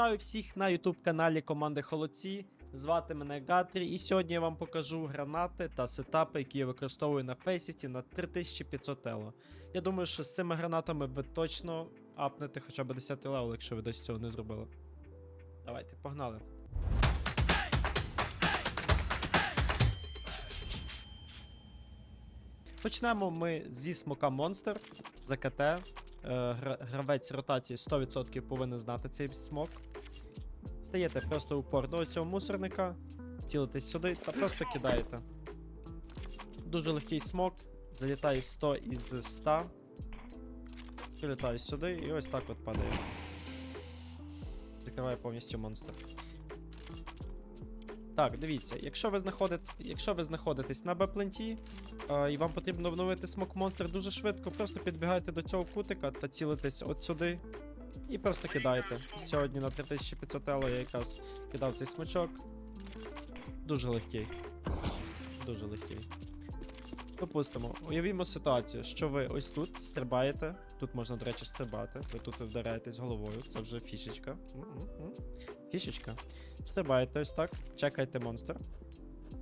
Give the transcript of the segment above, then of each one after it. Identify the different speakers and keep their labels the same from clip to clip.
Speaker 1: Вітаю всіх на YouTube каналі команди Холодці. Звати мене Гатрі, і сьогодні я вам покажу гранати та сетапи, які я використовую на Фейсіті на 3500 Elo. Я думаю, що з цими гранатами ви точно апнете хоча б 10 левел, якщо ви досі цього не зробили. Давайте, погнали. Почнемо ми зі смока Monster за КТ. Е, Гравець ротації 100% повинен знати цей смок. Стаєте просто упор до цього мусорника, цілитесь сюди та просто кидаєте. Дуже легкий смок, залітає 100 із 100. Прилітає сюди і ось так от падає. Закриває повністю монстр. Так, дивіться, якщо ви знаходите, якщо ви знаходитесь на Б-пленті, і вам потрібно обновити смок монстр дуже швидко, просто підбігайте до цього кутика та цілитесь от сюди. І просто кидаєте. Сьогодні на 3500 ело я якраз кидав цей смачок. Дуже легкий. Дуже легкий. Допустимо, уявімо ситуацію, що ви ось тут стрибаєте. Тут можна, до речі, стрибати. Ви тут вдаряєтесь головою, це вже фішечка. Фішечка. Стрибаєте ось так, чекайте монстр.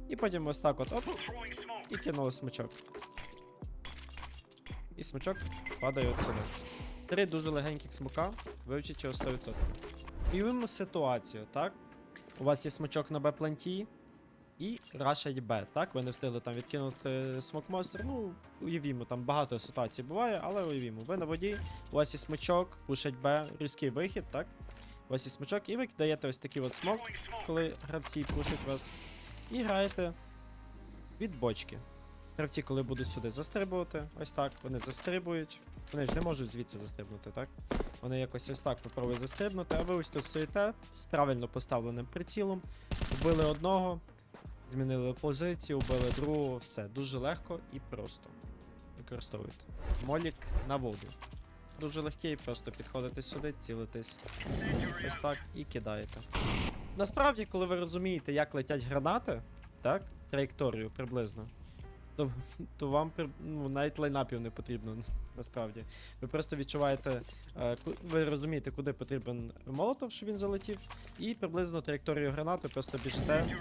Speaker 1: І потім ось так от оп, і кинули смачок. І смачок падає от сюди. Три дуже легеньких смока, вивчіть його 100%. Уявимо ситуацію, так? У вас є смачок на Б-планті і рашать Б, так? Ви не встигли там відкинути смок монстр. Ну, уявімо, там багато ситуацій буває, але уявімо. Ви на воді, у вас є смачок, пушать Б, різкий вихід, так? У вас є смачок, і ви даєте ось такий от смок, коли гравці пушать вас. І граєте від бочки. Гравці, коли будуть сюди застрибувати, ось так, вони застрибують. Вони ж не можуть звідси застрибнути, так? Вони якось ось так попробують застрибнути, а ви ось тут стоїте з правильно поставленим прицілом, вбили одного, змінили позицію, вбили другого, все. Дуже легко і просто. Використовуйте. Молік на воду. Дуже легкий, просто підходите сюди, цілитесь ось так і кидаєте. Насправді, коли ви розумієте, як летять гранати, так, траєкторію приблизно, то, то вам ну, навіть лайнапів не потрібно насправді. Ви просто відчуваєте, е, ви розумієте, куди потрібен молотов, щоб він залетів, і приблизно траєкторію гранати просто біжите.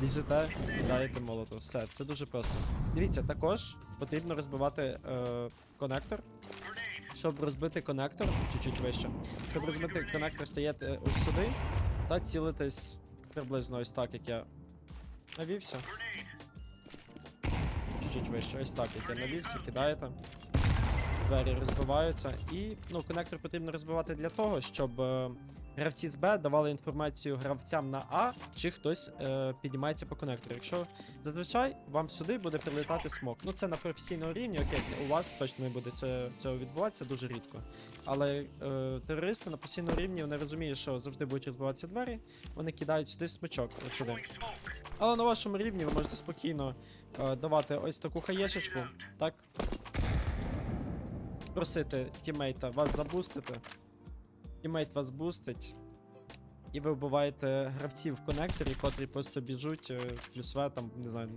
Speaker 1: Біжите, кидаєте молотов. Все, це дуже просто. Дивіться, також потрібно розбивати е, конектор. Щоб розбити конектор, чуть-чуть вище. Щоб розбити конектор, стаєте ось сюди та цілитесь приблизно ось так, як я навівся. Чуть-чуть вище, ось так, як я навівся, кидаєте. Двері розбиваються. І ну, коннектор потрібно розбивати для того, щоб е, гравці з Б давали інформацію гравцям на А, чи хтось е, піднімається по конектору. Якщо зазвичай вам сюди буде прилітати смок. Ну це на професійному рівні, окей, у вас точно не буде це, цього відбуватися дуже рідко. Але е, терористи на постійному рівні вони розуміють, що завжди будуть розбиватися двері, вони кидають сюди смичок, от сюди. Але на вашому рівні ви можете спокійно е, давати ось таку хаєшечку, так? Просити тімейта вас забустити. Тімейт вас бустить. І ви вбиваєте гравців в конекторі, котрі просто біжуть, е, плюс там, не знаю,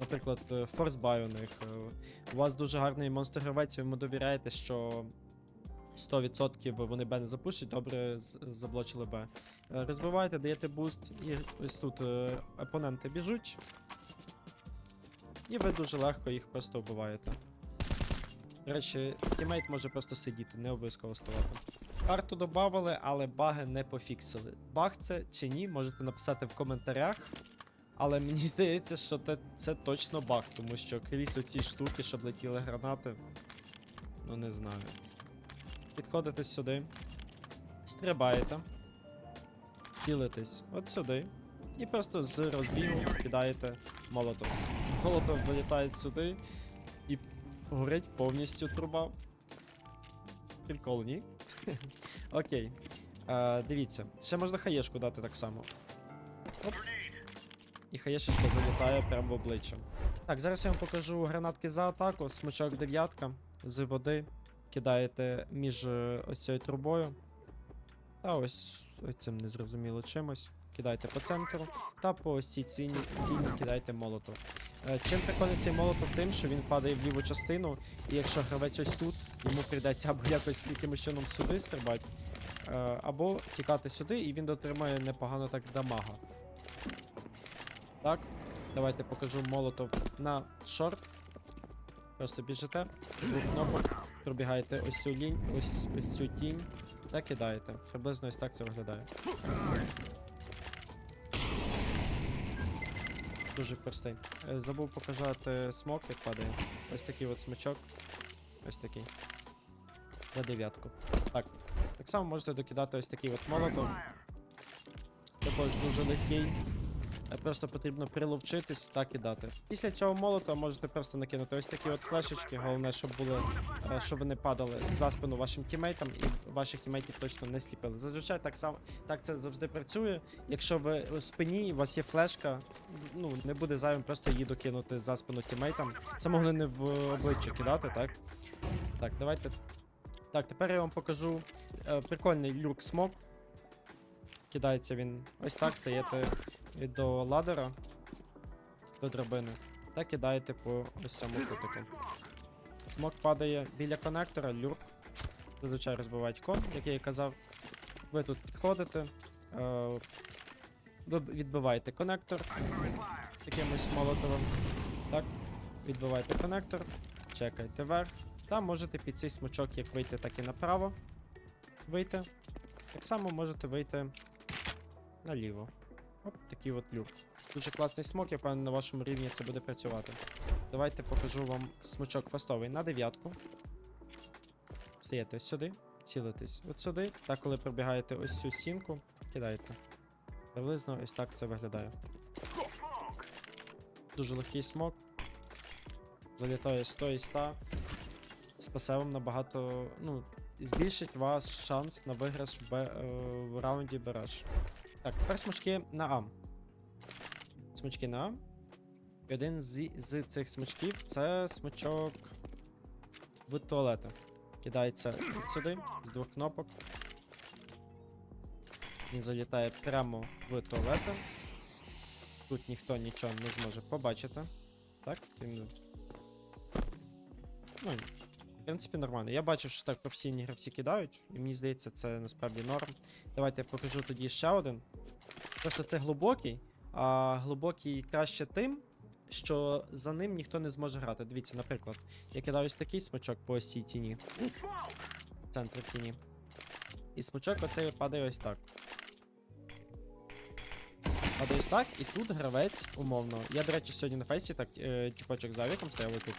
Speaker 1: наприклад, е, форсбай у них. е, У вас дуже гарний монстр гравець, ви йому довіряєте, що 100% вони Б не запушать, добре заблочили Б. Е, Розбиваєте, даєте буст, і ось тут е, опоненти біжуть. І ви дуже легко їх просто вбиваєте. До речі, тімейт може просто сидіти, не обов'язково ставати. Карту додавали, але баги не пофіксили. Баг це чи ні, можете написати в коментарях. Але мені здається, що те- це точно баг, тому що крізь оці штуки, щоб летіли гранати. Ну не знаю. Підходите сюди, стрибаєте, цілитесь от сюди. І просто з розбігу кидаєте молотом. Молотом залітає сюди і горить повністю труба. Прикол, ні? Окей. Е, дивіться, ще можна хаєшку дати так само. Оп. І хаєшечка залітає прямо в обличчя. Так, зараз я вам покажу гранатки за атаку. Смичок дев'ятка з води. Кидаєте між е, ось цією трубою. Та ось цим незрозуміло чимось. Кидайте по центру. Та по ось цій ціні кидайте молотов. Е, Чим прикольний цей молотов тим, що він падає в ліву частину, і якщо гравець ось тут, йому прийдеться або якось якимось чином сюди стрибати, Е, або тікати сюди, і він дотримає непогано так дамага. Так, давайте покажу молотов на шорт. Просто біжите, кнопок, пробігаєте ось цю лінь, ось, ось цю тінь та кидаєте. Приблизно ось так це виглядає. Дуже простий. Е, Забув показати смок, як падає. Ось такий от смачок. Ось такий. За дев'ятку. Так. Так само можете докидати ось такий от молотов. Також дуже легкий. Е, Просто потрібно приловчитись та кидати. Після цього молота можете просто накинути ось такі от флешечки. Головне, щоб були, е, щоб вони падали за спину вашим тімейтам і ваших тімейтів точно не сліпили. Зазвичай так само так це завжди працює. Якщо ви в спині, у вас є флешка, ну не буде зайвим просто її докинути за спину тімейтам. Це могли не в обличчя кидати, так? Так, давайте. Так, тепер я вам покажу е, прикольний люк смок. Кидається він ось так, стаєте від до ладера до драбини та кидаєте по ось цьому кутику. Смок падає біля конектора, люрк. Зазвичай розбивають кон, як я і казав. Ви тут підходите, е, відбиваєте конектор якимось молотовим. Так, відбиваєте конектор, чекаєте вверх. Та можете під цей смочок як вийти, так і направо вийти. Так само можете вийти наліво. Оп, такий от люк. Дуже класний смок, я певний на вашому рівні це буде працювати. Давайте покажу вам смочок фастовий на дев'ятку. Стаєте ось сюди, цілитесь от сюди. Та коли пробігаєте ось цю стінку, кидаєте. Приблизно ось так це виглядає. Дуже легкий смок. Залітає 100 і 100. Спасе вам набагато. Ну, збільшить ваш шанс на виграш в, е, в раунді Береш. Так, тепер смачки на А. Смачки на А. І один з, з цих смачків це смачок в туалета. Кидається от сюди, з двох кнопок. Він залітає прямо в туалета. Тут ніхто нічого не зможе побачити. Так, він. Ну, в принципі, нормально. Я бачив, що так професійні гравці кидають, і мені здається, це насправді норм. Давайте я покажу тоді ще один. Просто це глибокий, а глибокий краще тим, що за ним ніхто не зможе грати. Дивіться, наприклад, я кидаю ось такий смачок по ось цій тіні. В центрі тіні. І смачок оцей падає ось так. Падає ось так, і тут гравець, умовно. Я, до речі, сьогодні на фейсі так, е, тіпочок за авіком стояв тут.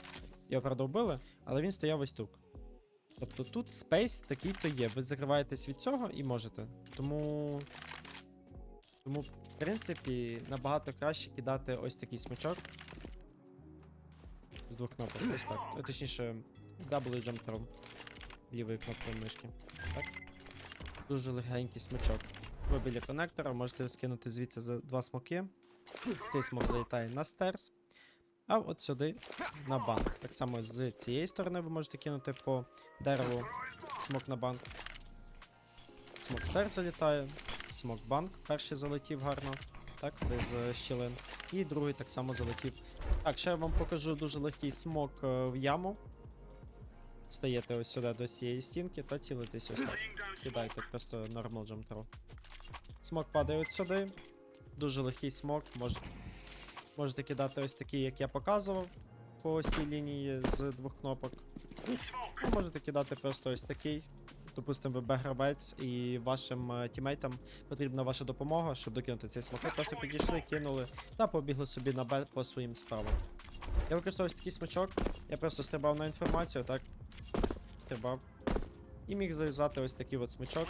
Speaker 1: Його правда вбили, але він стояв ось тут. Тобто тут спейс такий то є. Ви закриваєтесь від цього і можете. Тому. Тому, в принципі, набагато краще кидати ось такий смачок. З двох кнопок. Ось так. Ну, точніше, double jump throw. Лівою кнопкою мишки. Так. Дуже легенький смачок. Ви біля конектора можете скинути звідси за два смоки. Цей смок залітає на стерс. А от сюди на банк. Так само з цієї сторони ви можете кинути по дереву смок на банк. Смок стер залітає, смок банк перший залетів гарно, так, без щілин. І другий так само залетів. Так, ще я вам покажу дуже легкий смок е, в яму. Стаєте ось сюди до цієї стінки та цілитесь ось так. Кидайте просто jump throw. Смок падає от сюди. Дуже легкий смок. Може, можете кидати ось такий, як я показував по ось цій лінії з двох кнопок. А можете кидати просто ось такий. Допустимо, ви Б-гравець і вашим е, тімейтам потрібна ваша допомога, щоб докинути цей смок. Просто підійшли, кинули та побігли собі на Б по своїм справам. Я використовую такий смачок. Я просто стрибав на інформацію, так? Стрибав. І міг зав'язати ось такий от смачок.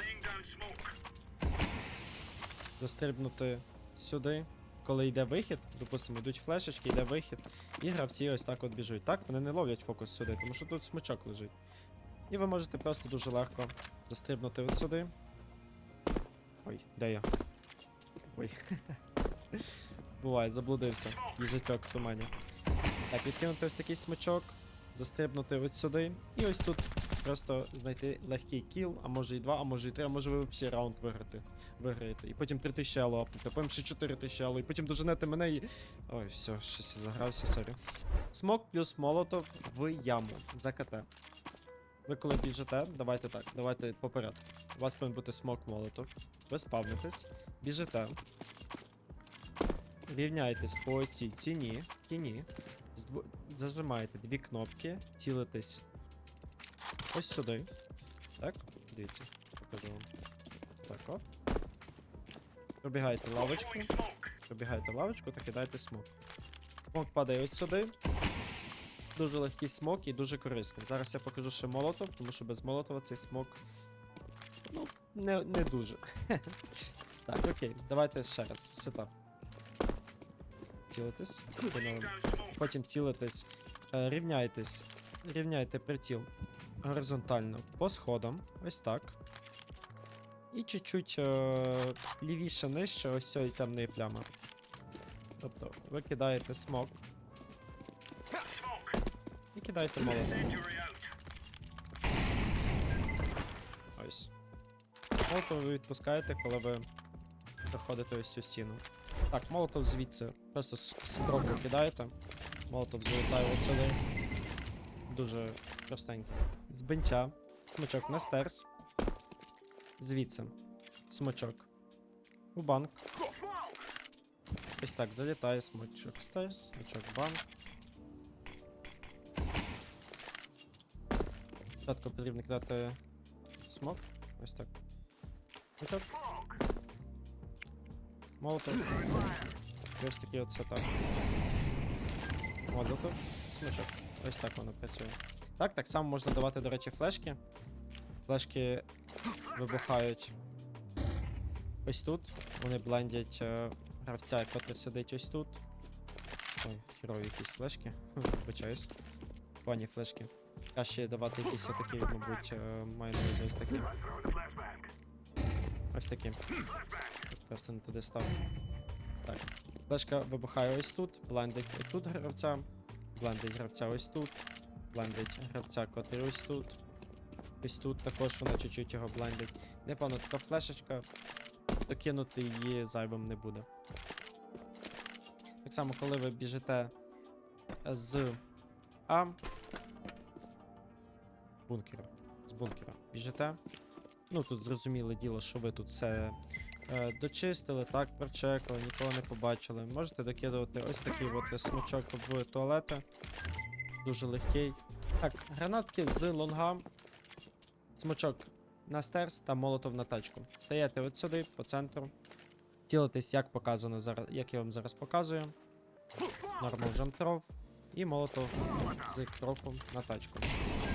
Speaker 1: Застрибнути сюди. Коли йде вихід, допустимо, йдуть флешечки, йде вихід, і гравці ось так от біжуть. Так, вони не ловлять фокус сюди, тому що тут смичок лежить. І ви можете просто дуже легко застрибнути от сюди. Ой, де я? Ой. Буває, заблудився. Їжачок в тумані. Так, відкинути ось такий смичок, застрибнути от сюди. І ось тут просто знайти легкий кіл, а може і два, а може і три, а може ви взагалі раунд виграти. Виграєте. І потім 3000 ело апнути, потім ще 4000 ело, і потім доженете мене і. Ой, все, щось я загрався, сорі. Смок плюс молотов в яму за КТ. Ви коли біжите, давайте так, давайте по порядку. У вас повинен бути смок молотов. Ви спавнитесь, біжите. Рівняєтесь по цій ціні, тіні. здво- Зажимаєте дві кнопки, цілитесь ось сюди. Так, дивіться, покажу вам. Так, оп. Пробігаєте лавочку. Пробігаєте лавочку та кидаєте смок. Смок падає ось сюди. Дуже легкий смок і дуже корисний. Зараз я покажу ще молотов, тому що без молотова цей смок. Ну, не, не дуже. так, окей, давайте ще раз. Все так. Цілитесь. Потім цілитесь. Е, рівняйтесь. Рівняйте приціл горизонтально по сходам. Ось так. І чуть-чуть е, лівіше нижче ось цієї темної плями. Тобто ви кидаєте смок. І кидаєте молотом. Ось. Молотов ви відпускаєте, коли ви проходите ось цю стіну. Так, молотов звідси. Просто з, кроку кидаєте. Молотов залітає от сюди. Дуже простенький. З бенча. Смачок на стерс. Звідси. Смачок. У банк. Ось так залітає смачок стерс, смачок банк. Спочатку потрібно кидати смок. Ось так. Смачок. Молотов. І Ось такий от сетап. Молотов. Смачок. Ось так воно працює. Так, так само можна давати, до речі, флешки. Флешки вибухають ось тут. Вони блендять е, гравця, який сидить ось тут. Ой, херові якісь флешки. Вибачаюсь. Погані флешки. Краще давати якісь отакі, мабуть, е, маю на ось такі. Ось такі. Просто не туди став. Так. Флешка вибухає ось тут, блендить тут гравця, блендить гравця ось тут, блендить гравця, котрий ось тут. Ось тут також вона чуть-чуть його блендить. Непевно, така флешечка. Докинути її зайвим не буде. Так само, коли ви біжите з А. Бункера. З бункера. Біжите. Ну тут зрозуміле діло, що ви тут все дочистили, так, прочекали, нікого не побачили. Можете докидувати ось такий от смачок в туалети. Дуже легкий. Так, гранатки з лонга. Смачок на стерс та молотов на тачку. Стаєте от сюди, по центру. Цілитесь, як показано зараз, як я вам зараз показую. Нормал джамтров. І молотов з кроком на тачку.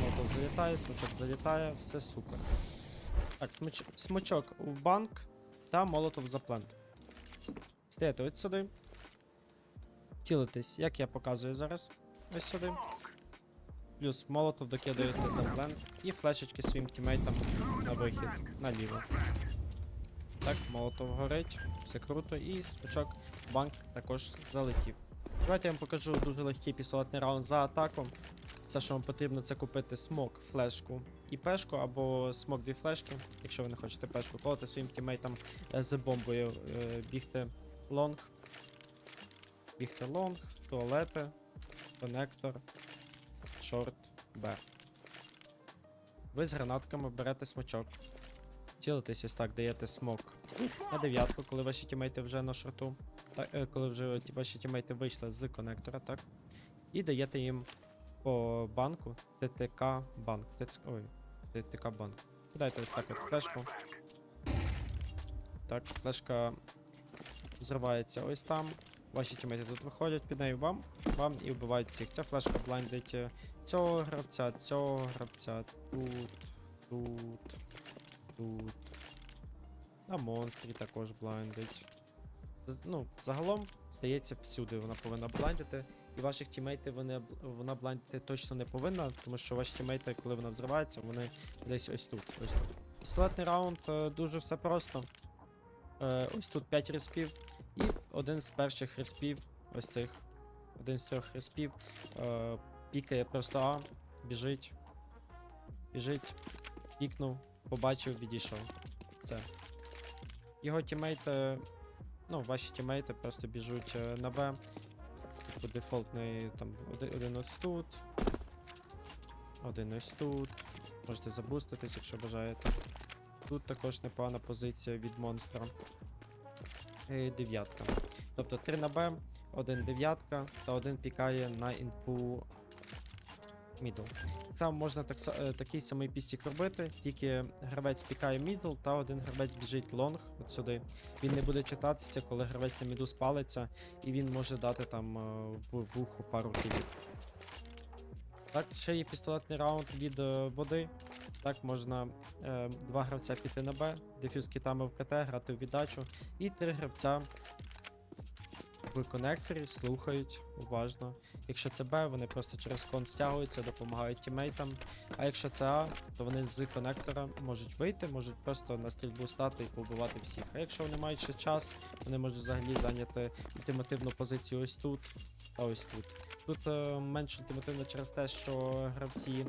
Speaker 1: Молотов залітає, смачок залітає, все супер. Так, смач... смачок в банк та молотов за плент. Стаєте от сюди. Цілитесь, як я показую зараз. Ось сюди. Плюс молотов докидаєте за плент і флешечки своїм тімейтам на вихід наліво. Так, молотов горить, все круто, і в банк також залетів. Давайте я вам покажу дуже легкий пістолетний раунд за атаку. Все, що вам потрібно, це купити смок, флешку і пешку, або смок дві флешки, якщо ви не хочете пешку, колоти своїм тімейтам е, з бомбою е, бігти лонг. Бігти лонг, туалети, коннектор, шорт, Б. Ви з гранатками берете смачок. Цілитесь ось так, даєте смок на дев'ятку, коли ваші тімейти вже на шорту. Так, е, коли вже ваші тімейти вийшли з коннектора, так. І даєте їм по банку ТТК банк. ТЦ, ой, ТТК банк. Кидайте ось так от флешку. Так, флешка зривається ось там. Ваші тімейти тут виходять, під нею вам, вам і вбивають всіх. Ця флешка блайндить е, цього гравця, цього гравця, тут, тут, тут. На монстрі також блайндить. З- Ну, загалом, здається, всюди вона повинна блайндити. І ваших тімейтів вони, вона блайндити точно не повинна, тому що ваші тімейти, коли вона взривається, вони десь ось тут. Ось тут. Пістолетний раунд е, дуже все просто. Е, ось тут 5 респів. І один з перших респів, ось цих. Один з трьох респів. Е, пікає просто А, біжить. Біжить, пікнув, побачив, відійшов. Це. Його тімейти. Ну, ваші тімейти просто біжуть на Б. Типу дефолтний там один, ось тут. Один ось тут. Можете забуститись, якщо бажаєте. Тут також непогана позиція від монстра. І Дев'ятка. Тобто 3 на Б, один дев'ятка та один пікає на інфу мідл. Це можна так, е, такий самий пістік робити, тільки гравець пікає мідл та один гравець біжить лонг от сюди. Він не буде читатися, коли гравець на міду спалиться, і він може дати там е, в вухо пару кілів. Так, ще є пістолетний раунд від е, води. Так, можна е, два гравця піти на Б, дефюз китами в КТ, грати в віддачу, і три гравця в конекторі слухають уважно. Якщо це Б, вони просто через кон стягуються, допомагають тімейтам. А якщо це А, то вони з конектора можуть вийти, можуть просто на стрільбу стати і побивати всіх. А якщо вони мають ще час, вони можуть взагалі зайняти ультимативну позицію ось тут та ось тут. Тут е, менш ультимативно через те, що гравці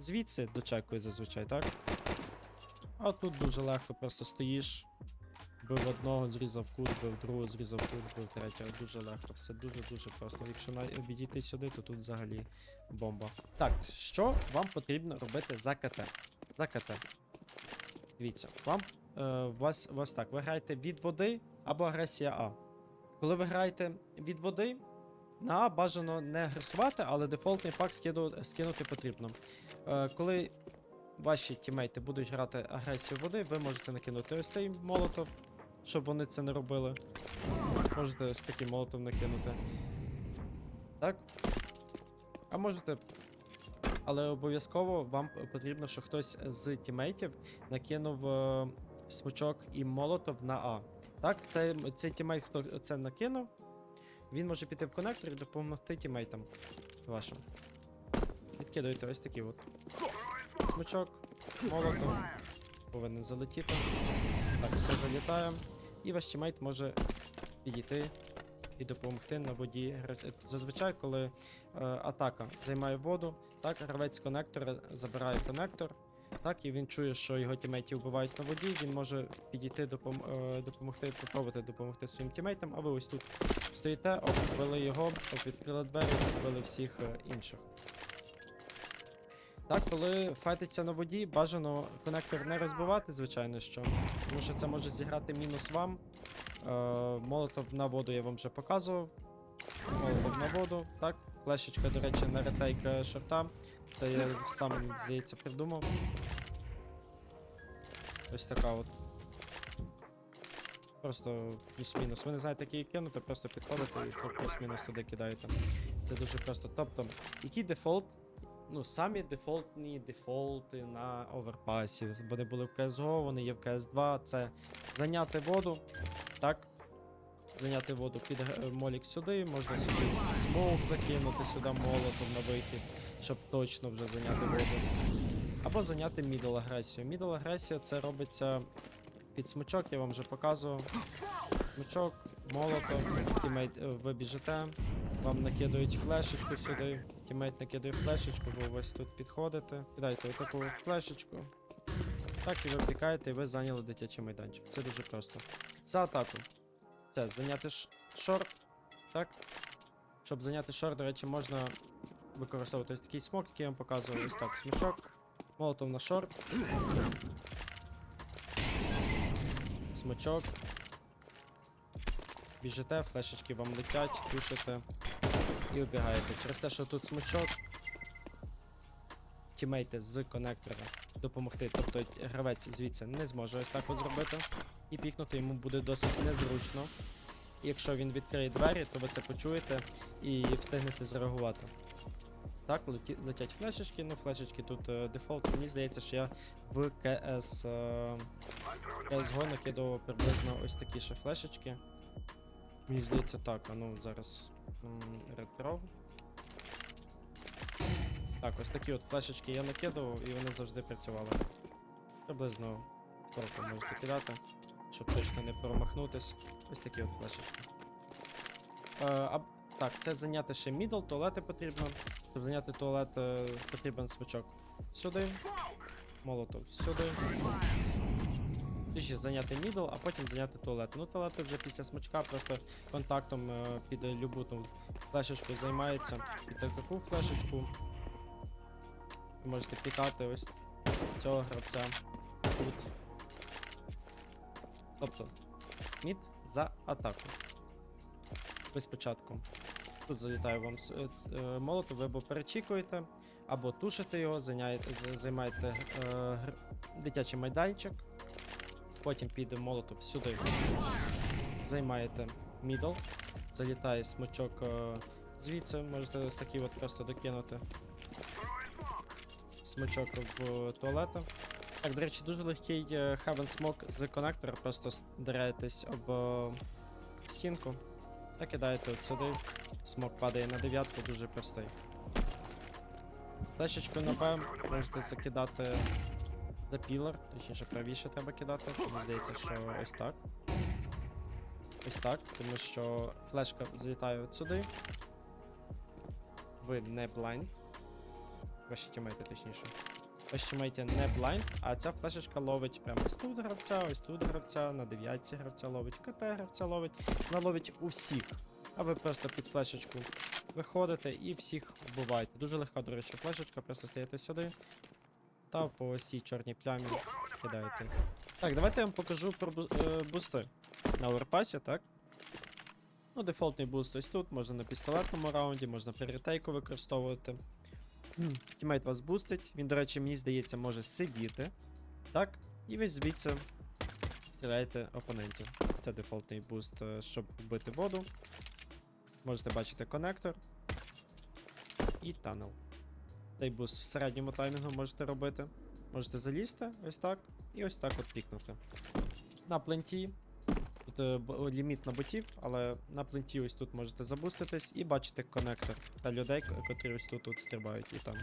Speaker 1: звідси дочекують зазвичай, так? А тут дуже легко, просто стоїш, бив одного, зрізав кут, бив другого, зрізав кут, бив третього. Дуже легко, все дуже-дуже просто. Якщо відійти сюди, то тут взагалі бомба. Так, що вам потрібно робити за КТ? За КТ. Дивіться, вам е, вас, вас так, ви граєте від води або агресія А. Коли ви граєте від води, на А бажано не агресувати, але дефолтний пак скину, скинути потрібно. Е, коли ваші тімейти будуть грати агресію води, ви можете накинути ось цей молотов, щоб вони це не робили. Можете ось такий молотов накинути. Так? А можете. Але обов'язково вам потрібно, щоб хтось з тімейтів накинув е, смучок і молотов на А. Так, цей, цей тімейт, хто це накинув, він може піти в коннектор і допомогти тімейтам вашим. Відкидуєте ось такі от. Смичок, молотов. Повинен залетіти. Так, все залітає. І ваш тімейт може підійти і допомогти на воді. Зазвичай, коли е, атака займає воду, так, гравець з коннектора забирає коннектор. Так, і він чує, що його тімейті вбивають на воді, він може підійти допом е, допомогти, попробувати допомогти своїм тімейтам, а ви ось тут стоїте, оп, вбили його, оп, відкрили двері, вбили всіх е, інших. Так, коли файтиться на воді, бажано коннектор не розбивати, звичайно що. Тому що це може зіграти мінус вам. Е, молотов на воду я вам вже показував. Молотов на воду, так. Флешечка, до речі, на ретейк е, шорта. Це я сам, здається, придумав. Ось така от. Просто плюс-мінус. Ви не знаєте, який кинути, просто підходите і плюс-мінус туди кидаєте. Це дуже просто. Тобто, який дефолт? Ну, самі дефолтні дефолти на оверпасі. Вони були в CSGO, вони є в CS2. Це зайняти воду. Так. Зайняти воду під е, молік сюди, можна сюди смоук закинути сюди молотом на вихід, щоб точно вже зайняти воду. Або зайняти мідл агресію. Мідл агресія це робиться під смичок, я вам вже показував. Смичок, молотом, тімейт, е, ви біжите, вам накидають флешечку сюди. Тімейт накидає флешечку, ви ось тут підходите. Кидайте отаку флешечку. Так, і ви пікаєте, і ви зайняли дитячий майданчик. Це дуже просто. За атаку. Це зайняти шорт. Так. Щоб зайняти шорт, до речі, можна використовувати такий смок, який я вам показував. Ось так, смічок. Молотов на шорт. Смичок. Біжите, флешечки вам летять, пушите і убігаєте. Через те, що тут смичок, тімейти з коннектора допомогти, тобто гравець звідси не зможе так от зробити. І пікнути йому буде досить незручно. І Якщо він відкриє двері, то ви це почуєте і встигнете зреагувати. Так, летять флешечки, ну флешечки тут е, дефолт. Мені здається, що я в CS, е, CSGO накидував приблизно ось такі ще флешечки. Мені здається так, а ну зараз м, ретров. Так, ось такі от флешечки я накидував і вони завжди працювали. Приблизно сколько можете кидати, щоб точно не промахнутись. Ось такі от флешечки. Е, а, так, це зайняти ще мідл, туалети потрібно. Щоб зайняти туалет, е, потрібен смичок. Сюди. Молотов сюди. Ще зайняти мідл, а потім зайняти туалет. Ну, туалет вже після смичка просто контактом е, під любу ту флешечку займається. Під таку флешечку. Можете пікати ось цього гравця тут. Тобто, мід за атаку. Ви спочатку. Тут залітає вам е, е, молот, ви або перечікуєте, або тушите його, займаєте е, дитячий майданчик. Потім піде молотов сюди. Займаєте мідл. Залітає смачок е, звідси, можете ось такий от просто докинути. Смачок в туалета. Так, до речі, дуже легкий е, Heaven Smoke з коннектора, просто дираєтесь об е, стінку та кидаєте от сюди. Смок падає на дев'ятку, дуже простий. Флешечкою на Б можете закидати за пілер, точніше правіше треба кидати. Мені здається, що ось так. Ось так, тому що флешка залітає от сюди. Ви не блайнд. Ваші тімейти, точніше. Ваші тімейти не блайнд, а ця флешечка ловить прямо ось тут гравця, ось тут гравця, на дев'ятці гравця ловить, КТ гравця ловить. Вона ловить усіх. А ви просто під флешечку виходите і всіх вбиваєте. Дуже легка, до речі, флешечка, просто стаєте сюди. Та по осій чорній плямі кидаєте. Так, давайте я вам покажу про е, бусти на оверпасі, так? Ну, дефолтний буст ось тут, можна на пістолетному раунді, можна при ретейку використовувати. Тімейт вас бустить. Він, до речі, мені здається, може сидіти. Так? І ви звідси стріляєте опонентів. Це дефолтний буст, е, щоб вбити воду. Можете бачити коннектор і танел. Цей буст в середньому таймінгу можете робити. Можете залізти ось так, і ось так от пікнути. На пленті. Тут е, ліміт на ботів, але на пленті ось тут можете забуститись і бачите коннектор та людей, котрі ось тут, тут стрибають і там.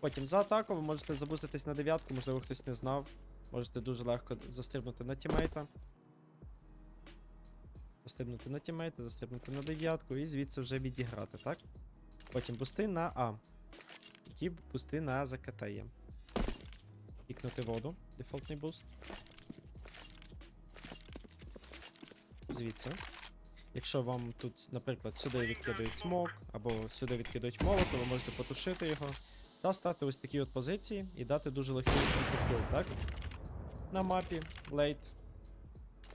Speaker 1: Потім за атаку ви можете забуститись на дев'ятку, можливо, хтось не знав. Можете дуже легко застрибнути на тімейта. Застрибнути на тімейта, застрибнути на дев'ятку і звідси вже відіграти, так? Потім бусти на А. Які бусти на ЗКТ є. Пікнути воду, дефолтний буст. Звідси. Якщо вам тут, наприклад, сюди відкидають смок, або сюди відкидають молот, то ви можете потушити його та стати ось такі от позиції і дати дуже легкий кіл, так? На мапі лейт.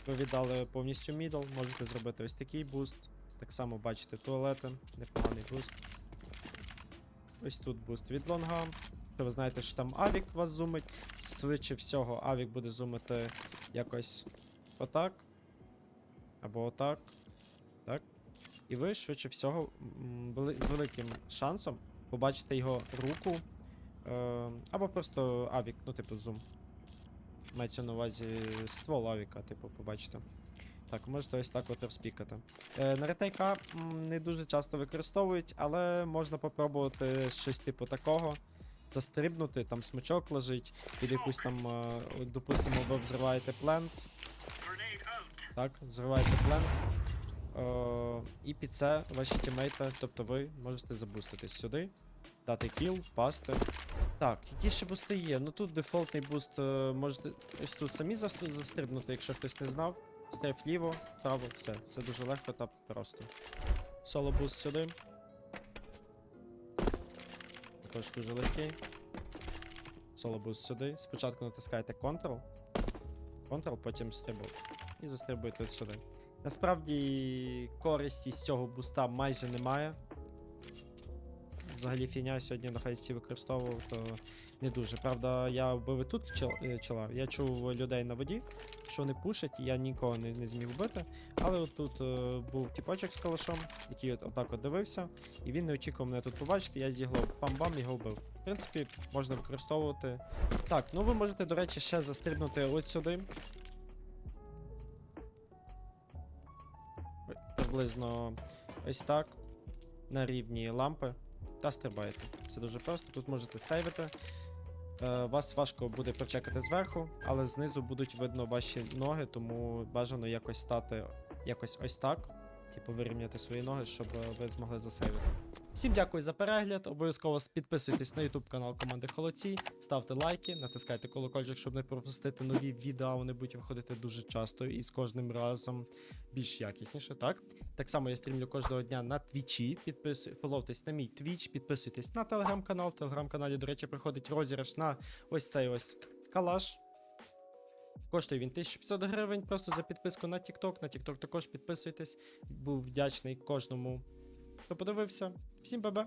Speaker 1: Ви віддали повністю мідл, можете зробити ось такий буст. Так само бачите туалети, непоганий буст. Ось тут буст від лонга. Якщо ви знаєте, що там авік вас зумить, швидше всього авік буде зумити якось отак. Або отак. Так. І ви швидше всього з великим шансом побачите його руку. Е, або просто авік, ну, типу, зум. Мається на увазі ствол авіка, типу, побачите. Так, можете ось так от розпікати. Е, на ретейка не дуже часто використовують, але можна попробувати щось типу такого. Застрибнути, там смичок лежить, під якусь там, е, допустимо, ви взриваєте плент. Так, взриваєте плент. Е, і під це ваші тімейти, тобто ви можете забуститись сюди, дати кіл, впасти. Так, які ще бусти є? Ну тут дефолтний буст е, можете ось тут самі застрибнути, якщо хтось не знав. Стрейф ліво, право, все. Це дуже легко та просто. Соло буст сюди. Також дуже легкий. Соло буст сюди. Спочатку натискаєте Ctrl. Ctrl, потім стрибок. І застрибуєте сюди. Насправді користі з цього буста майже немає. Взагалі фіня сьогодні на фейсі використовував, то не дуже. Правда, я вбив і тут е, чела. Я чув людей на воді, що вони пушать, я нікого не, не зміг вбити. Але от тут е, був тіпочок з калашом, який от, отак от дивився, і він не очікував мене тут побачити. Я зігло пам-бам його вбив. В принципі, можна використовувати. Так, ну ви можете, до речі, ще застрибнути от сюди. Приблизно ось так. На рівні лампи. Та стрибаєте. Це дуже просто. Тут можете сейвити. Е, вас важко буде прочекати зверху, але знизу будуть видно ваші ноги, тому бажано якось стати якось ось так. Типу вирівняти свої ноги, щоб е, ви змогли засейвити. Всім дякую за перегляд. Обов'язково підписуйтесь на YouTube канал команди Холодці, ставте лайки, натискайте колокольчик, щоб не пропустити нові відео. Вони будуть виходити дуже часто і з кожним разом більш якісніше, так? Так само я стрімлю кожного дня на твічі. Підписуй, фоловтесь на мій твіч, підписуйтесь на телеграм-канал. В телеграм-каналі, до речі, приходить розіграш на ось цей ось калаш. Коштує він 1500 гривень просто за підписку на TikTok. На TikTok також підписуйтесь. Був вдячний кожному, хто подивився. Всім бабе!